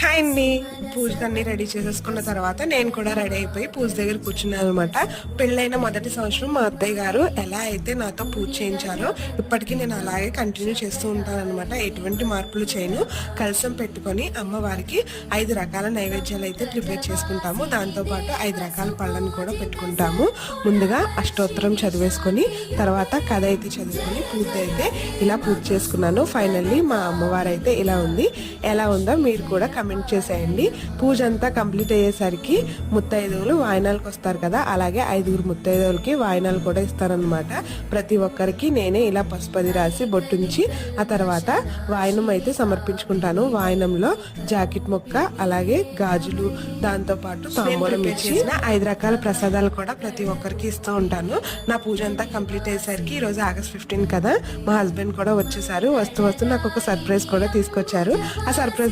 Hi అండి. పూజకన్నీ ready చేసేసుకున్న తర్వాత నేను కూడా రెడీ అయిపోయి పూజ దగ్గర కూర్చున్నాను అనమాట పెళ్ళైన మొదటి సంవత్సరం మా అత్తయ్య గారు ఎలా అయితే నాతో పూజ చేయించారో ఇప్పటికీ నేను అలాగే కంటిన్యూ చేస్తూ ఉంటాను అనమాట ఎటువంటి మార్పులు చేయను. కలసం పెట్టుకొని అమ్మవారికి ఐదు రకాల నైవేద్యాలు అయితే ప్రిపేర్ చేసుకుంటాము. దాంతోపాటు ఐదు రకాల పళ్ళను కూడా పెట్టుకుంటాము. ముందుగా అష్టోత్తరం చదివేసుకొని తర్వాత కథ అయితే చదువుకొని పూజ అయితే ఇలా పూజ చేసుకున్నాను. ఫైనల్లీ మా అమ్మవారు అయితే ఇలా ఉంది. ఎలా ఉందో మీరు కూడా కమెంట్ చేసేయండి. పూజ అంతా కంప్లీట్ అయ్యేసరికి ముత్తైదువులు వాయినాలకు వస్తారు కదా అలాగే ఐదుగురు ముత్తైదువులకి వాయినాలు కూడా ఇస్తారనమాట ప్రతి ఒక్కరికి నేనే ఇలా పసుపది రాసి బొట్టుంచి ఆ తర్వాత వాయనం అయితే సమర్పించుకుంటాను. వాయనంలో జాకెట్ మొక్క అలాగే గాజులు దాంతో పాటు తాంబూలం ఇచ్చి ఐదు రకాల ప్రసాదాలు కూడా ప్రతి ఒక్కరికి ఇస్తూ ఉంటాను. నా పూజ అంతా కంప్లీట్ అయ్యేసరికి ఈ రోజు ఆగస్ట్ ఫిఫ్టీన్ కదా మా హస్బెండ్ కూడా వచ్చేసారు. వస్తూ వస్తూ నాకు ఒక సర్ప్రైజ్ కూడా తీసుకొచ్చారు. ఆ సర్ప్రైజ్